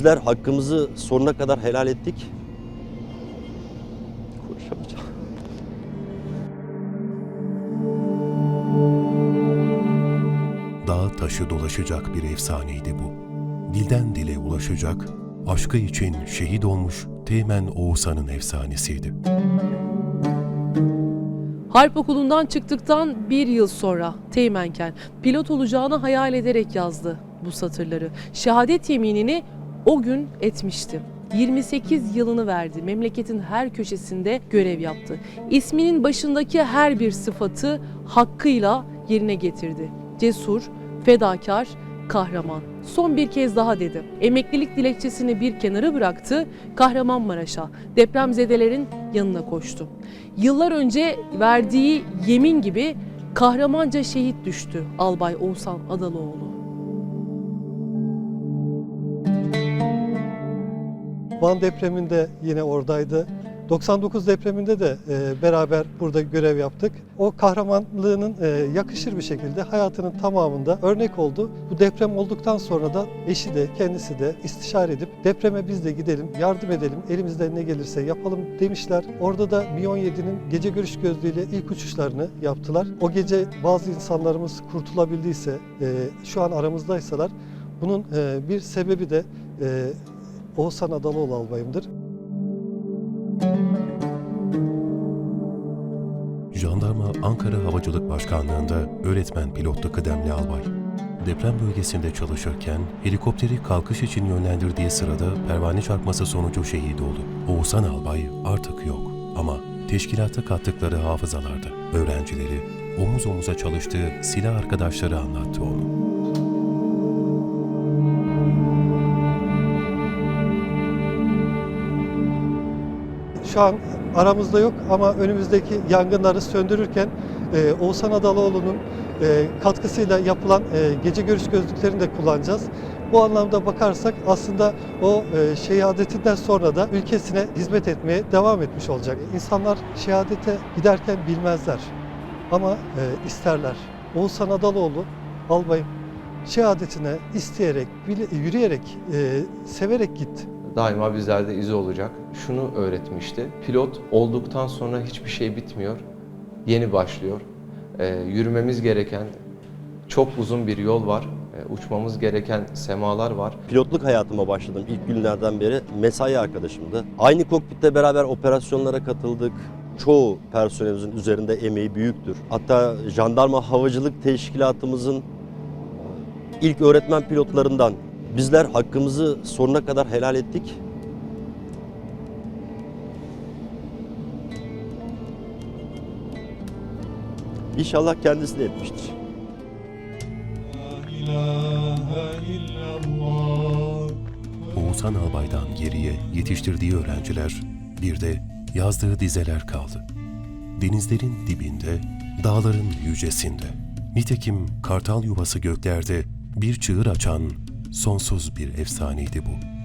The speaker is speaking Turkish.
Bizler hakkımızı sonuna kadar helal ettik. Konuşamayacağım. Dağ taşı dolaşacak bir efsaneydi bu. Dilden dile ulaşacak, aşkı için şehit olmuş Teğmen Oğuzhan'ın efsanesiydi. Harp okulundan çıktıktan bir yıl sonra Teğmenken pilot olacağını hayal ederek yazdı bu satırları. Şehadet yeminini o gün etmişti. 28 yılını verdi. Memleketin her köşesinde görev yaptı. İsminin başındaki her bir sıfatı hakkıyla yerine getirdi. Cesur, fedakar, kahraman. Son bir kez daha dedi. Emeklilik dilekçesini bir kenara bıraktı. Kahramanmaraş'a, depremzedelerin yanına koştu. Yıllar önce verdiği yemin gibi kahramanca şehit düştü Albay Oğuzhan Adalıoğlu. Van depreminde yine oradaydı. 99 depreminde de e, beraber burada görev yaptık. O kahramanlığının e, yakışır bir şekilde hayatının tamamında örnek oldu. Bu deprem olduktan sonra da eşi de kendisi de istişare edip depreme biz de gidelim, yardım edelim, elimizden ne gelirse yapalım demişler. Orada da Mi-17'nin gece görüş gözlüğüyle ilk uçuşlarını yaptılar. O gece bazı insanlarımız kurtulabildiyse, e, şu an aramızdaysalar bunun bir sebebi de Oğuzhan Adalıoğlu albayımdır. Jandarma Ankara Havacılık Başkanlığı'nda öğretmen pilotlu kıdemli albay. Deprem bölgesinde çalışırken helikopteri kalkış için yönlendirdiği sırada pervane çarpması sonucu şehit oldu. Oğuzhan Albay artık yok ama teşkilata kattıkları hafızalarda öğrencileri omuz omuza çalıştığı silah arkadaşları anlattı onu. Şu an aramızda yok ama önümüzdeki yangınları söndürürken e, Oğuzhan Adalıoğlu'nun e, katkısıyla yapılan e, gece görüş gözlüklerini de kullanacağız. Bu anlamda bakarsak aslında o e, şehadetinden sonra da ülkesine hizmet etmeye devam etmiş olacak. İnsanlar şehadete giderken bilmezler ama e, isterler. Oğuzhan Adalıoğlu albayım şehadetine isteyerek, yürüyerek, e, severek gitti. Daima bizlerde izi olacak. Şunu öğretmişti. Pilot olduktan sonra hiçbir şey bitmiyor. Yeni başlıyor. Ee, yürümemiz gereken çok uzun bir yol var. Ee, uçmamız gereken semalar var. Pilotluk hayatıma başladım ilk günlerden beri mesai arkadaşımdı. Aynı kokpitte beraber operasyonlara katıldık. Çoğu personelimizin üzerinde emeği büyüktür. Hatta jandarma havacılık teşkilatımızın ilk öğretmen pilotlarından bizler hakkımızı sonuna kadar helal ettik. İnşallah kendisi de etmiştir. Oğuzhan Albay'dan geriye yetiştirdiği öğrenciler, bir de yazdığı dizeler kaldı. Denizlerin dibinde, dağların yücesinde. Nitekim kartal yuvası göklerde bir çığır açan sonsuz bir efsaneydi bu.